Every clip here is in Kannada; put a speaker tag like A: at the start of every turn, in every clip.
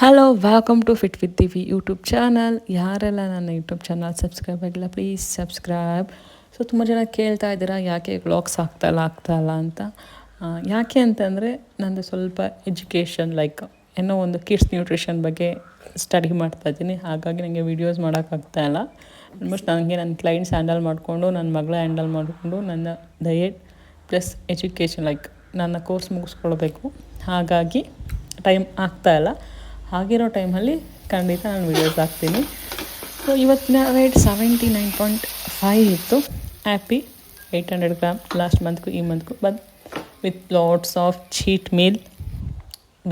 A: Hello welcome to fit with Divi YouTube channel ಯಾರೆಲ್ಲ ನನ್ನ ಯೂಟ್ಯೂಬ್ ಚಾನಲ್ ಸಬ್ಸ್ಕ್ರೈಬ್ ಆಗಿಲ್ಲ ಪ್ಲೀಸ್ ಸಬ್ಸ್ಕ್ರೈಬ್ ಸೊ ತುಂಬ ಜನ ಕೇಳ್ತಾ ಇದ್ದೀರಾ, ಯಾಕೆ ವ್ಲಾಗ್ಸ್ ಆಗ್ತಾಯಿಲ್ಲ ಆಗ್ತಾಯಿಲ್ಲ ಅಂತ? ಯಾಕೆ ಅಂತಂದರೆ ನನ್ನದು ಸ್ವಲ್ಪ ಎಜುಕೇಷನ್ ಲೈಕ್ ಏನೋ ಒಂದು ಕಿಡ್ಸ್ ನ್ಯೂಟ್ರಿಷನ್ ಬಗ್ಗೆ ಸ್ಟಡಿ ಮಾಡ್ತಾ ಇದ್ದೀನಿ. ಹಾಗಾಗಿ ನನಗೆ ವೀಡಿಯೋಸ್ ಮಾಡೋಕ್ಕಾಗ್ತಾಯಿಲ್ಲ ಆಲ್ಮೋಸ್ಟ್ ನನಗೆ ನನ್ನ ಕ್ಲೈಂಟ್ಸ್ ಹ್ಯಾಂಡಲ್ ಮಾಡಿಕೊಂಡು, ನನ್ನ ಮಗಳ ಹ್ಯಾಂಡಲ್ ಮಾಡಿಕೊಂಡು, ನನ್ನ ಡಯೆಟ್ ಪ್ಲಸ್ ಎಜುಕೇಷನ್ ಲೈಕ್ ನನ್ನ ಕೋರ್ಸ್ ಮುಗಿಸ್ಕೊಳ್ಬೇಕು. ಹಾಗಾಗಿ ಟೈಮ್ ಆಗ್ತಾ ಇಲ್ಲ. ಹಾಗಿರೋ ಟೈಮಲ್ಲಿ ಖಂಡಿತ ನಾನು ವೀಡಿಯೋಸ್ ಹಾಕ್ತೀನಿ. ಸೊ ಇವತ್ತಿನ rate seventy nine point five ಇತ್ತು happy eight hundred gram last ಮಂತ್ಗೂ ಈ ಮಂತ್ಗೂ but with lots of cheat meal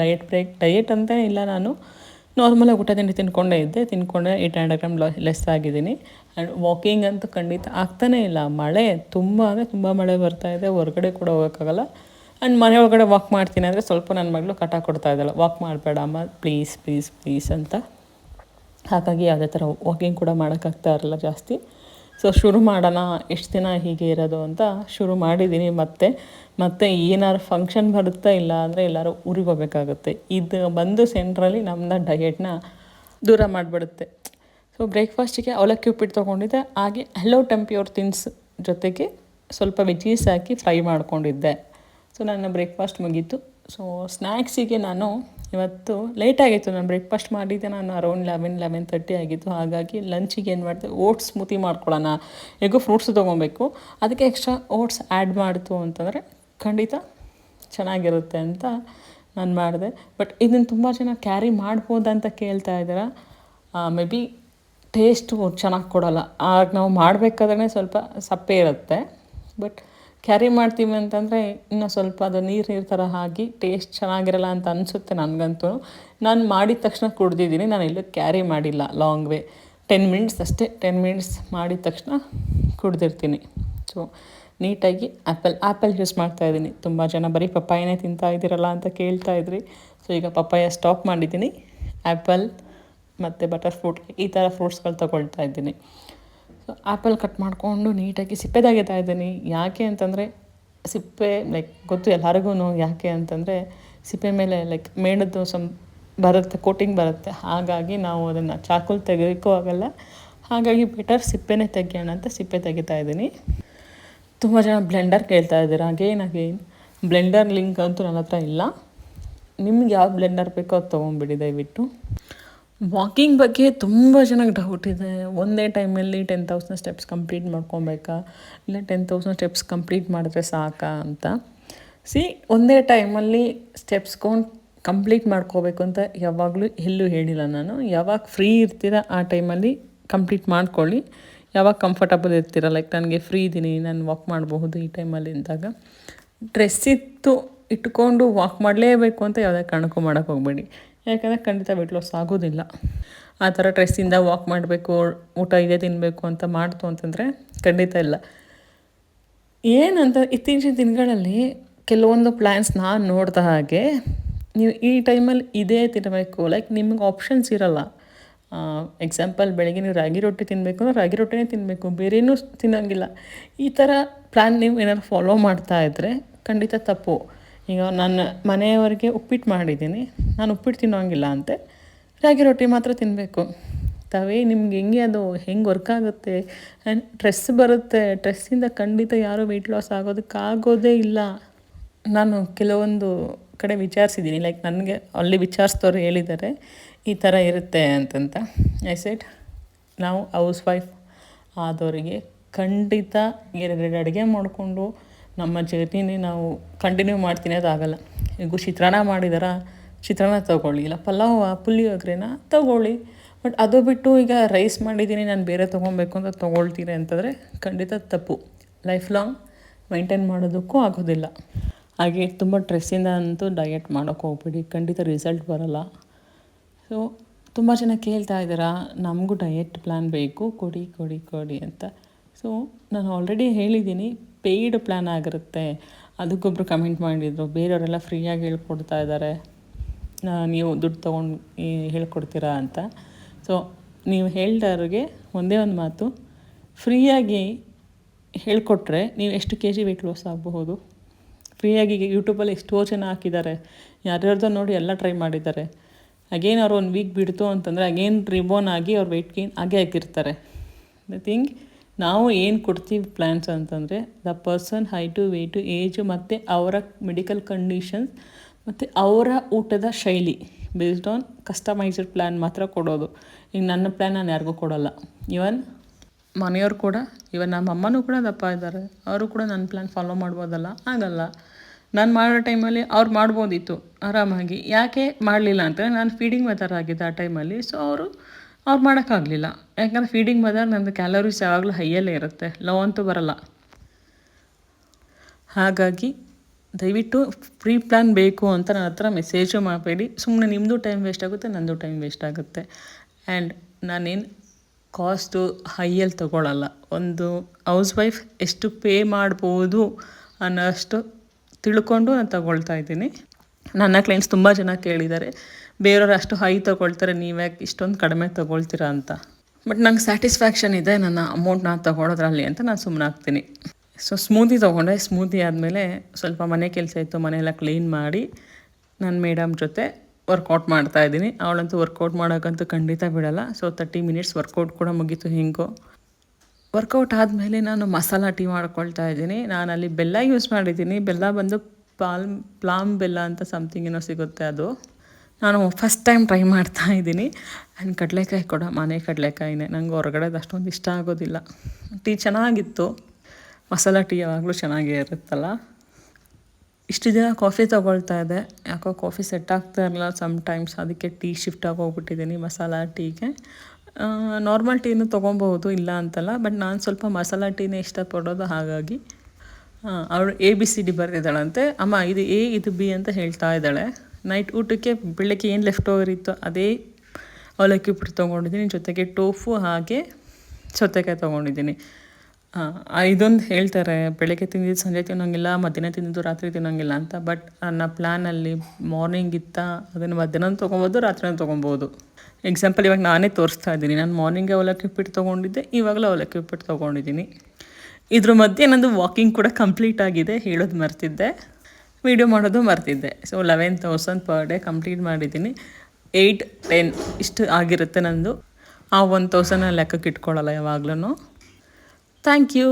A: diet break diet ಅಂತ ಇಲ್ಲ ನಾನು. ನಾರ್ಮಲಾಗಿ ಊಟ, ತಿಂಡಿ ತಿನ್ಕೊಂಡೇ ಇದ್ದೆ. ತಿನ್ಕೊಂಡೆ ಏಯ್ಟ್ ಹಂಡ್ರೆಡ್ ಗ್ರಾಮ್ ಲೆಸ್ ಆಗಿದ್ದೀನಿ. ಆ್ಯಂಡ್ ವಾಕಿಂಗ್ ಅಂತೂ ಖಂಡಿತ ಆಗ್ತಾನೇ ಇಲ್ಲ. ಮಳೆ ತುಂಬ, ಅಂದರೆ ತುಂಬ ಮಳೆ ಬರ್ತಾ ಇದೆ. ಹೊರಗಡೆ ಕೂಡ ಹೋಗೋಕ್ಕಾಗಲ್ಲ. ಆ್ಯಂಡ್ ಮನೆ ಒಳಗಡೆ ವಾಕ್ ಮಾಡ್ತೀನಿ ಅಂದರೆ ಸ್ವಲ್ಪ ನನ್ನ ಮಗಳು ಕಟ ಕೊಡ್ತಾ ಇದ್ದಾಳೆ. ವಾಕ್ ಮಾಡಬೇಡ ಅಮ್ಮ ಪ್ಲೀಸ್ ಪ್ಲೀಸ್ ಪ್ಲೀಸ್ ಅಂತ. ಹಾಗಾಗಿ ಯಾವುದೇ ಥರ ವಾಕಿಂಗ್ ಕೂಡ ಮಾಡೋಕ್ಕಾಗ್ತಾ ಇರಲ್ಲ ಜಾಸ್ತಿ. ಸೊ ಶುರು ಮಾಡೋಣ, ಎಷ್ಟು ದಿನ ಹೀಗೆ ಇರೋದು ಅಂತ ಶುರು ಮಾಡಿದ್ದೀನಿ. ಮತ್ತೆ ಮತ್ತೆ ಏನಾದ್ರು ಫಂಕ್ಷನ್ ಬರುತ್ತಾ ಇಲ್ಲ ಅಂದರೆ ಎಲ್ಲರೂ ಊರಿಗೆ ಹೋಗ್ಬೇಕಾಗುತ್ತೆ. ಇದು ಬಂದು ಸೆಂಟ್ರಲ್ಲಿ ನಮ್ಮನ್ನ ಡಯೆಟ್ನ ದೂರ ಮಾಡಿಬಿಡುತ್ತೆ. ಸೊ ಬ್ರೇಕ್ಫಾಸ್ಟಿಗೆ ಅವಲಕ್ಕಿ ಉಪ್ಪಿಟ್ಟು ತೊಗೊಂಡಿದ್ದೆ. ಹಾಗೆ ಹಲೋ ಟೆಂಪಿಯೋರ್ ತಿನ್ಸ್ ಜೊತೆಗೆ ಸ್ವಲ್ಪ ವೆಜ್ಜೀಸ್ ಹಾಕಿ ಫ್ರೈ ಮಾಡ್ಕೊಂಡಿದ್ದೆ. ಸೊ ನನ್ನ ಬ್ರೇಕ್ಫಾಸ್ಟ್ ಮುಗೀತು. ಸೊ ಸ್ನ್ಯಾಕ್ಸಿಗೆ ನಾನು ಇವತ್ತು ಲೇಟ್ ಆಗಿತ್ತು. ನಾನು ಬ್ರೇಕ್ಫಾಸ್ಟ್ ಮಾಡಿದ್ದೆ. ನಾನು ಅರೌಂಡ್ ಲೆವೆನ್ ಲೆವೆನ್ ತರ್ಟಿ ಆಗಿತ್ತು. ಹಾಗಾಗಿ ಲಂಚಿಗೆ ಏನು ಮಾಡಿದೆ? ಓಟ್ಸ್ ಸ್ಮೂತಿ ಮಾಡ್ಕೊಳ್ಳೋಣ. ಹೇಗೋ ಫ್ರೂಟ್ಸ್ ತೊಗೊಬೇಕು. ಅದಕ್ಕೆ ಎಕ್ಸ್ಟ್ರಾ ಓಟ್ಸ್ ಆ್ಯಡ್ ಮಾಡಿತು ಅಂತಂದರೆ ಖಂಡಿತ ಚೆನ್ನಾಗಿರುತ್ತೆ ಅಂತ ನಾನು ಮಾಡಿದೆ. ಬಟ್ ಇದನ್ನು ತುಂಬ ಜನ ಕ್ಯಾರಿ ಮಾಡ್ಬೋದಾ ಅಂತ ಕೇಳ್ತಾ ಇದ್ದೀರಾ? ಮೇ ಬಿ ಟೇಸ್ಟು ಚೆನ್ನಾಗಿ ಕೊಡೋಲ್ಲ. ಆಗ ನಾವು ಮಾಡಬೇಕಾದ್ರೆ ಸ್ವಲ್ಪ ಸಪ್ಪೆ ಇರುತ್ತೆ. ಬಟ್ ಕ್ಯಾರಿ ಮಾಡ್ತೀವಿ ಅಂತಂದರೆ ಇನ್ನೂ ಸ್ವಲ್ಪ ಅದು ನೀರು ನೀರು ಥರ ಹಾಕಿ ಟೇಸ್ಟ್ ಚೆನ್ನಾಗಿರಲ್ಲ ಅಂತ ಅನಿಸುತ್ತೆ ನನಗಂತೂ. ನಾನು ಮಾಡಿದ ತಕ್ಷಣ ಕುಡ್ದಿದ್ದೀನಿ, ನಾನು ಎಲ್ಲೂ ಕ್ಯಾರಿ ಮಾಡಿಲ್ಲ ಲಾಂಗ್ ವೇ ಟೆನ್ ಮಿನಿಟ್ಸ್ ಅಷ್ಟೇ ಟೆನ್ ಮಿನಿಟ್ಸ್ ಮಾಡಿದ ತಕ್ಷಣ ಕುಡ್ದಿರ್ತೀನಿ. ಸೊ ನೀಟಾಗಿ ಆ್ಯಪಲ್ ಆ್ಯಪಲ್ ಯೂಸ್ ಮಾಡ್ತಾಯಿದ್ದೀನಿ ತುಂಬ ಜನ ಬರೀ ಪಪ್ಪಾಯನೇ ತಿಂತಾ ಇದ್ದೀರಲ್ಲ ಅಂತ ಕೇಳ್ತಾ ಇದ್ರಿ. ಸೊ ಈಗ ಪಪ್ಪಾಯ ಸ್ಟಾಪ್ ಮಾಡಿದ್ದೀನಿ. ಆ್ಯಪಲ್ ಮತ್ತು ಬಟರ್ ಫ್ರೂಟ್ ಈ ಥರ ಫ್ರೂಟ್ಸ್ಗಳು ತಗೊಳ್ತಾ ಇದ್ದೀನಿ. ಸೊ ಆ್ಯಪಲ್ ಕಟ್ ಮಾಡಿಕೊಂಡು ನೀಟಾಗಿ ಸಿಪ್ಪೆ ತೆಗಿತಾ ಇದ್ದೀನಿ. ಯಾಕೆ ಅಂತಂದರೆ ಸಿಪ್ಪೆ ಲೈಕ್ ಗೊತ್ತು ಎಲ್ಲರಿಗೂ ಯಾಕೆ ಅಂತಂದರೆ ಸಿಪ್ಪೆ ಮೇಲೆ ಲೈಕ್ ಮೇಣದ್ದು ಸಂ, ಬರುತ್ತೆ, ಕೋಟಿಂಗ್ ಬರುತ್ತೆ. ಹಾಗಾಗಿ ನಾವು ಅದನ್ನು ಚಾಕುಲ್ ತೆಗೆಯೋಕ್ಕೂ ಆಗಲ್ಲ. ಹಾಗಾಗಿ ಬೆಟರ್ ಸಿಪ್ಪೆನೇ ತೆಗೆಯೋಣ ಅಂತ ಸಿಪ್ಪೆ ತೆಗಿತಾ ಇದ್ದೀನಿ. ತುಂಬ ಜನ ಬ್ಲೆಂಡರ್ ಕೇಳ್ತಾ ಇದ್ದೀರ. ಅಗೇನ್ ಅಗೇನ್ ಬ್ಲೆಂಡರ್ ಲಿಂಕ್ ಅಂತೂ ನನ್ನ ಹತ್ರ ಇಲ್ಲ. ನಿಮ್ಗೆ ಯಾವ ಬ್ಲೆಂಡರ್ ಬೇಕೋ ಅದು ತೊಗೊಂಬಿಡಿ ದಯವಿಟ್ಟು. ವಾಕಿಂಗ್ ಬಗ್ಗೆ ತುಂಬ ಜನಕ್ಕೆ ಡೌಟ್ ಇದೆ. ಒಂದೇ ಟೈಮಲ್ಲಿ ಟೆನ್ ತೌಸಂಡ್ ಸ್ಟೆಪ್ಸ್ ಕಂಪ್ಲೀಟ್ ಮಾಡ್ಕೊಬೇಕಾ? ಇಲ್ಲ ಟೆನ್ ತೌಸಂಡ್ ಸ್ಟೆಪ್ಸ್ ಕಂಪ್ಲೀಟ್ ಮಾಡಿದ್ರೆ ಸಾಕಾ ಅಂತ. ಸಿ ಒಂದೇ ಟೈಮಲ್ಲಿ ಸ್ಟೆಪ್ಸ್ಕೊಂಡು ಕಂಪ್ಲೀಟ್ ಮಾಡ್ಕೋಬೇಕು ಅಂತ ಯಾವಾಗಲೂ ಎಲ್ಲೂ ಹೇಳಿಲ್ಲ ನಾನು. ಯಾವಾಗ ಫ್ರೀ ಇರ್ತೀರ ಆ ಟೈಮಲ್ಲಿ ಕಂಪ್ಲೀಟ್ ಮಾಡ್ಕೊಳ್ಳಿ. ಯಾವಾಗ ಕಂಫರ್ಟಬಲ್ ಇರ್ತೀರ? ಲೈಕ್ ನನಗೆ ಫ್ರೀ ಇದ್ದೀನಿ ನಾನು ವಾಕ್ ಮಾಡಬಹುದು ಈ ಟೈಮಲ್ಲಿ ಅಂದಾಗ. ಡ್ರೆಸ್ ಇತ್ತು, ಇಟ್ಕೊಂಡು ವಾಕ್ ಮಾಡಲೇಬೇಕು ಅಂತ ಯಾವುದೇ ಕಾರಣಕ್ಕೂ ಮಾಡೋಕ್ಕೆ ಹೋಗಬೇಡಿ. ಯಾಕಂದರೆ ಖಂಡಿತ ವೆಯ್ಟ್ ಲಾಸ್ ಆಗೋದಿಲ್ಲ. ಆ ಥರ ಡ್ರೆಸ್ಸಿಂದ ವಾಕ್ ಮಾಡಬೇಕು, ಊಟ ಇದೇ ತಿನ್ನಬೇಕು ಅಂತ ಮಾಡ್ತು ಅಂತಂದರೆ ಖಂಡಿತ ಇಲ್ಲ. ಏನಂತ ಇತ್ತೀಚಿನ ದಿನಗಳಲ್ಲಿ ಕೆಲವೊಂದು ಪ್ಲ್ಯಾನ್ಸ್ ನಾನು ನೋಡಿದ ಹಾಗೆ ನೀವು ಈ ಟೈಮಲ್ಲಿ ಇದೇ ತಿನ್ನಬೇಕು ಲೈಕ್ ನಿಮಗೆ ಆಪ್ಷನ್ಸ್ ಇರಲ್ಲ. ಎಕ್ಸಾಂಪಲ್ ಬೆಳಗ್ಗೆ ನೀವು ರಾಗಿ ರೊಟ್ಟಿ ತಿನ್ನಬೇಕು ಅಂದರೆ ರಾಗಿ ರೊಟ್ಟಿನೇ ತಿನ್ನಬೇಕು ಬೇರೇನೂ ತಿನ್ನೋಂಗಿಲ್ಲ. ಈ ಥರ ಪ್ಲ್ಯಾನ್ ನೀವು ಏನಾದ್ರು ಫಾಲೋ ಮಾಡ್ತಾ ಇದ್ದರೆ ಖಂಡಿತ ತಪ್ಪು. ಈಗ ನನ್ನ ಮನೆಯವರಿಗೆ ಉಪ್ಪಿಟ್ಟು ಮಾಡಿದ್ದೀನಿ. ನಾನು ಉಪ್ಪಿಟ್ಟು ತಿನ್ನೋಂಗಿಲ್ಲ ಅಂತೆ. ರಾಗಿ ರೊಟ್ಟಿ ಮಾತ್ರ ತಿನ್ನಬೇಕು ತಾವೇ ನಿಮ್ಗೆ ಹೆಂಗೆ ಅದು ಹೆಂಗೆ ವರ್ಕ್ ಆಗುತ್ತೆ? ಆ್ಯಂಡ್ ಸ್ಟ್ರೆಸ್ ಬರುತ್ತೆ. ಸ್ಟ್ರೆಸ್ಸಿಂದ ಖಂಡಿತ ಯಾರೂ ವೆಯ್ಟ್ ಲಾಸ್ ಆಗೋದಕ್ಕಾಗೋದೇ ಇಲ್ಲ. ನಾನು ಕೆಲವೊಂದು ಕಡೆ ವಿಚಾರಿಸಿದ್ದೀನಿ. ಲೈಕ್ ನನಗೆ ಅಲ್ಲಿ ವಿಚಾರಿಸಿದವ್ರು ಹೇಳಿದ್ದಾರೆ, ಈ ಥರ ಇರುತ್ತೆ ಅಂತಂತ. ಐ ಸೆಟ್ ನಾವು ಹೌಸ್ ವೈಫ್ ಆದವರಿಗೆ ಖಂಡಿತ ಎರಡೆರಡು ಅಡುಗೆ ಮಾಡಿಕೊಂಡು ನಮ್ಮ ಜರ್ನಿನೇ ನಾವು ಕಂಟಿನ್ಯೂ ಮಾಡ್ತೀನಿ, ಅದಾಗಲ್ಲ. ಈಗ ಚಿತ್ರಾನ್ನ ಮಾಡಿದಾರ? ಚಿತ್ರಾನ್ನ ತೊಗೊಳ್ಳಿ. ಇಲ್ಲ, ಪಲಾವ ಪುಳಿಯೋಗರೆನ ತೊಗೊಳ್ಳಿ. ಬಟ್ ಅದು ಬಿಟ್ಟು ಈಗ ರೈಸ್ ಮಾಡಿದ್ದೀನಿ, ನಾನು ಬೇರೆ ತೊಗೊಬೇಕು ಅಂತ ತೊಗೊಳ್ತೀನಿ ಅಂತಂದರೆ ಖಂಡಿತ ತಪ್ಪು. ಲೈಫ್ ಲಾಂಗ್ ಮೈಂಟೈನ್ ಮಾಡೋದಕ್ಕೂ ಆಗೋದಿಲ್ಲ. ಹಾಗೆ ತುಂಬ ಸ್ಟ್ರೆಸ್ಸಿಂದ ಅಂತೂ ಡಯೆಟ್ ಮಾಡೋಕ್ಕೆ ಹೋಗ್ಬೇಡಿ. ಖಂಡಿತ ರಿಸಲ್ಟ್ ಬರೋಲ್ಲ. ಸೊ ತುಂಬ ಜನ ಕೇಳ್ತಾ ಇದ್ದೀರಾ ನಮಗೂ ಡಯೆಟ್ ಪ್ಲ್ಯಾನ್ ಬೇಕು, ಕೊಡಿ ಕೊಡಿ ಕೊಡಿ ಅಂತ. ಸೊ ನಾನು ಆಲ್ರೆಡಿ ಹೇಳಿದ್ದೀನಿ ಪೇಯ್ಡ್ ಪ್ಲ್ಯಾನ್ ಆಗಿರುತ್ತೆ. ಅದಕ್ಕೊಬ್ಬರು ಕಮೆಂಟ್ ಮಾಡಿದರು. ಬೇರೆಯವರೆಲ್ಲ ಫ್ರೀಯಾಗಿ ಹೇಳ್ಕೊಡ್ತಾ ಇದ್ದಾರೆ ನೀವು ದುಡ್ಡು ತೊಗೊಂಡು ಹೇಳ್ಕೊಡ್ತೀರಾ ಅಂತ. ಸೊ ನೀವು ಹೇಳ್ದವ್ರಿಗೆ ಒಂದೇ ಒಂದು ಮಾತು. ಫ್ರೀಯಾಗಿ ಹೇಳಿಕೊಟ್ರೆ ನೀವು ಎಷ್ಟು ಕೆ ಜಿ ವೆಯ್ಟ್ ಲಾಸ್ ಆಗಬಹುದು ಫ್ರೀಯಾಗಿ ಯೂಟ್ಯೂಬಲ್ಲಿ ಎಷ್ಟೋ ಜನ ಹಾಕಿದ್ದಾರೆ. ಯಾರ್ಯಾರ್ದೋ ನೋಡಿ ಎಲ್ಲ ಟ್ರೈ ಮಾಡಿದ್ದಾರೆ. ಅಗೇನ್ ಅವ್ರು ಒಂದು ವೀಕ್ ಬಿಡ್ತು ಅಂತಂದರೆ ಅಗೇನ್ ರಿಬೋನ್ ಆಗಿ ಅವ್ರು ವೆಯ್ಟ್ ಗೇನ್ ಆಗೇ ಆಗಿರ್ತಾರೆ. ಐ ಥಿಂಗ್ ನಾವು ಏನು ಕೊಡ್ತೀವಿ ಪ್ಲ್ಯಾನ್ಸ್ ಅಂತಂದರೆ the person height weight age ಮತ್ತು ಅವರ ಮೆಡಿಕಲ್ ಕಂಡೀಷನ್ಸ್ ಮತ್ತು ಅವರ ಊಟದ ಶೈಲಿ ಬೇಸ್ಡ್ ಆನ್ ಕಸ್ಟಮೈಸ್ಡ್ ಪ್ಲ್ಯಾನ್ ಮಾತ್ರ ಕೊಡೋದು. ಈಗ ನನ್ನ ಪ್ಲ್ಯಾನ್ ನಾನು ಯಾರಿಗೂ ಕೊಡೋಲ್ಲ. ಇವನ್ ಮನೆಯವರು ಕೂಡ ಇವನ್ ನಮ್ಮ ಅಮ್ಮನೂ ಕೂಡ ದಪ್ಪ ಇದ್ದಾರೆ. ಅವರು ಕೂಡ ನನ್ನ ಪ್ಲ್ಯಾನ್ ಫಾಲೋ ಮಾಡ್ಬೋದಲ್ಲ? ಆಗಲ್ಲ ನಾನು ಮಾಡೋ ಟೈಮಲ್ಲಿ ಅವ್ರು ಮಾಡ್ಬೋದಿತ್ತು, ಆರಾಮಾಗಿ. ಯಾಕೆ ಮಾಡಲಿಲ್ಲ ಅಂತಂದರೆ ನಾನು ಫೀಡಿಂಗ್ ಮೆಥಡ್ ಆಗಿದ್ದೆ ಆ ಟೈಮಲ್ಲಿ ಸೊ ಅವರು ಅವ್ರು ಮಾಡೋಕ್ಕಾಗಲಿಲ್ಲ. ಯಾಕಂದರೆ ಫೀಡಿಂಗ್ ಮದರ್ ನಂದು ಕ್ಯಾಲೋರೀಸ್ ಯಾವಾಗಲೂ ಹೈಯಲ್ಲೇ ಇರುತ್ತೆ. ಲೋ ಅಂತೂ ಬರಲ್ಲ. ಹಾಗಾಗಿ ದಯವಿಟ್ಟು ಫ್ರೀ ಪ್ಲ್ಯಾನ್ ಬೇಕು ಅಂತ ನನ್ನ ಹತ್ರ ಮೆಸೇಜು ಮಾಡಬೇಡಿ. ಸುಮ್ಮನೆ ನಿಮ್ಮದು ಟೈಮ್ ವೇಸ್ಟ್ ಆಗುತ್ತೆ ನನ್ನದು ಟೈಮ್ ವೇಸ್ಟ್ ಆಗುತ್ತೆ. ಆ್ಯಂಡ್ ನಾನೇನು ಕಾಸ್ಟು ಹೈಯಲ್ಲಿ ತೊಗೊಳಲ್ಲ. ಒಂದು ಹೌಸ್ ವೈಫ್ ಎಷ್ಟು ಪೇ ಮಾಡ್ಬೋದು ಅನ್ನೋಷ್ಟು ತಿಳ್ಕೊಂಡು ನಾನು ತಗೊಳ್ತಾ ಇದ್ದೀನಿ. ನನ್ನ ಕ್ಲೈಂಟ್ಸ್ ತುಂಬ ಜನ ಕೇಳಿದ್ದಾರೆ, ಬೇರೆಯವ್ರು ಅಷ್ಟು ಹೈ ತೊಗೊಳ್ತಾರೆ ನೀವ್ಯಾಕೆ ಇಷ್ಟೊಂದು ಕಡಿಮೆ ತೊಗೊಳ್ತೀರಾ ಅಂತ. ಬಟ್ ನಂಗೆ ಸ್ಯಾಟಿಸ್ಫ್ಯಾಕ್ಷನ್ ಇದೆ ನನ್ನ ಅಮೌಂಟ್ ನಾನು ತೊಗೊಳೋದ್ರಲ್ಲಿ ಅಂತ ನಾನು ಸುಮ್ಮನಾಗ್ತೀನಿ ಸೊ ಸ್ಮೂದಿ ತೊಗೊಂಡೆ ಸ್ಮೂದಿ ಆದಮೇಲೆ ಸ್ವಲ್ಪ ಮನೆ ಕೆಲಸ ಇತ್ತು, ಮನೆಯೆಲ್ಲ ಕ್ಲೀನ್ ಮಾಡಿ ನನ್ನ ಮೇಡಮ್ ಜೊತೆ ವರ್ಕೌಟ್ ಮಾಡ್ತಾ ಇದ್ದೀನಿ. ಅವಳಂತೂ ವರ್ಕೌಟ್ ಮಾಡೋಕ್ಕಂತೂ ಖಂಡಿತ ಬಿಡಲ್ಲ ಸೊ ತರ್ಟಿ ಮಿನಿಟ್ಸ್ ವರ್ಕೌಟ್ ಕೂಡ ಮುಗೀತು ಹಿಂಗೋ. ವರ್ಕೌಟ್ ಆದಮೇಲೆ ನಾನು ಮಸಾಲ ಟೀ ಮಾಡ್ಕೊಳ್ತಾ ಇದ್ದೀನಿ. ನಾನು ಅಲ್ಲಿ ಬೆಲ್ಲ ಯೂಸ್ ಮಾಡಿದ್ದೀನಿ. ಬೆಲ್ಲ ಬಂದು ಪಾಲ್ಮ್ ಪ್ಲಾಮ್ ಬೆಲ್ಲ ಅಂತ ಸಮಥಿಂಗ್ ಏನೋ ಸಿಗುತ್ತೆ ಅದು. ನಾನು ಫಸ್ಟ್ ಟೈಮ್ ಟ್ರೈ ಮಾಡ್ತಾ ಇದ್ದೀನಿ. ಆ್ಯಂಡ್ ಕಡಲೆಕಾಯಿ ಕೂಡ, ಮನೆ ಕಡಲೆಕಾಯಿನೇ. ನಂಗೆ ಹೊರಗಡೆದು ಅಷ್ಟೊಂದು ಇಷ್ಟ ಆಗೋದಿಲ್ಲ. ಟೀ ಚೆನ್ನಾಗಿತ್ತು. ಮಸಾಲ ಟೀ ಯಾವಾಗಲೂ ಚೆನ್ನಾಗೇ ಇರುತ್ತಲ್ಲ. ಇಷ್ಟು ದಿನ ಕಾಫಿ ತೊಗೊಳ್ತಾ ಇದ್ದೆ. ಯಾಕೋ ಕಾಫಿ ಸೆಟ್ ಆಗ್ತಾ ಇರಲಿಲ್ಲ ಸಮ್ ಟೈಮ್ಸ್ ಅದಕ್ಕೆ ಟೀ ಶಿಫ್ಟ್ ಆಗಿ ಹೋಗ್ಬಿಟ್ಟಿದ್ದೀನಿ ಮಸಾಲ ಟೀಗೆ ನಾರ್ಮಲ್ ಟೀನು ತೊಗೊಬೋದು ಇಲ್ಲ ಅಂತಲ್ಲ. ಬಟ್ ನಾನು ಸ್ವಲ್ಪ ಮಸಾಲ ಟೀನೇ ಇಷ್ಟಪಡೋದು ಹಾಗಾಗಿ. ಅವಳು ಎ ಬಿ ಸಿ ಡಿ ಬರೆದಿದ್ದಾಳಂತೆ. ಅಮ್ಮ, ಇದು ಎ ಇದು ಬಿ ಅಂತ ಹೇಳ್ತಾ ಇದ್ದಾಳೆ. ನೈಟ್ ಊಟಕ್ಕೆ ಬೆಳಗ್ಗೆ ಏನು ಲೆಫ್ಟ್ ಓವರ್ ಇತ್ತು ಅದೇ ಅವಲಕ್ಕಿ ಉಪ್ಪಿಟ್ಟು ತೊಗೊಂಡಿದ್ದೀನಿ. ಜೊತೆಗೆ ಟೋಫು ಹಾಗೆ ಸೌತೆಕಾಯಿ ತೊಗೊಂಡಿದ್ದೀನಿ. ಇದೊಂದು ಹೇಳ್ತಾರೆ, ಬೆಳಗ್ಗೆ ತಿಂದಿದ್ದು ಸಂಜೆ ತಿನ್ನೋಂಗಿಲ್ಲ, ಮಧ್ಯಾಹ್ನ ತಿಂದಿದ್ದು ರಾತ್ರಿ ತಿನ್ನೋಂಗಿಲ್ಲ ಅಂತ. ಬಟ್ ನನ್ನ ಪ್ಲ್ಯಾನಲ್ಲಿ ಮಾರ್ನಿಂಗ್ ಇತ್ತ, ಅದನ್ನು ಮಧ್ಯಾಹ್ನ ತೊಗೊಬೋದು ರಾತ್ರಿನೂ ತೊಗೊಬೋದು. ಎಕ್ಸಾಂಪಲ್ ಇವಾಗ ನಾನೇ ತೋರಿಸ್ತಾ ಇದ್ದೀನಿ. ನಾನು ಮಾರ್ನಿಂಗ್ ಅವಲಕ್ಕಿ ಉಪ್ಪಿಟ್ಟು ತೊಗೊಂಡಿದ್ದೆ, ಇವಾಗಲೂ ಅವಲಕ್ಕಿ ಉಪ್ಪಿಟ್ಟು ತೊಗೊಂಡಿದ್ದೀನಿ. ಇದ್ರ ಮಧ್ಯೆ ನಂದು ವಾಕಿಂಗ್ ಕೂಡ ಕಂಪ್ಲೀಟ್ ಆಗಿದೆ, ಹೇಳೋದು ಮರ್ತಿದ್ದೆ. ವೀಡಿಯೋ ಮಾಡೋದು ಮರ್ತಿದ್ದೆ. So eleven thousand per day complete ಮಾಡಿದ್ದೀನಿ. ಏಯ್ಟ್ ಟೆನ್ ಇಷ್ಟು ಆಗಿರುತ್ತೆ ನಂದು. ಆ ಒನ್ ತೌಸಂಡ್ ಲೆಕ್ಕಕ್ಕೆ ಇಟ್ಕೊಳ್ಳಲ್ಲ ಯಾವಾಗ್ಲೂ ಥ್ಯಾಂಕ್ ಯು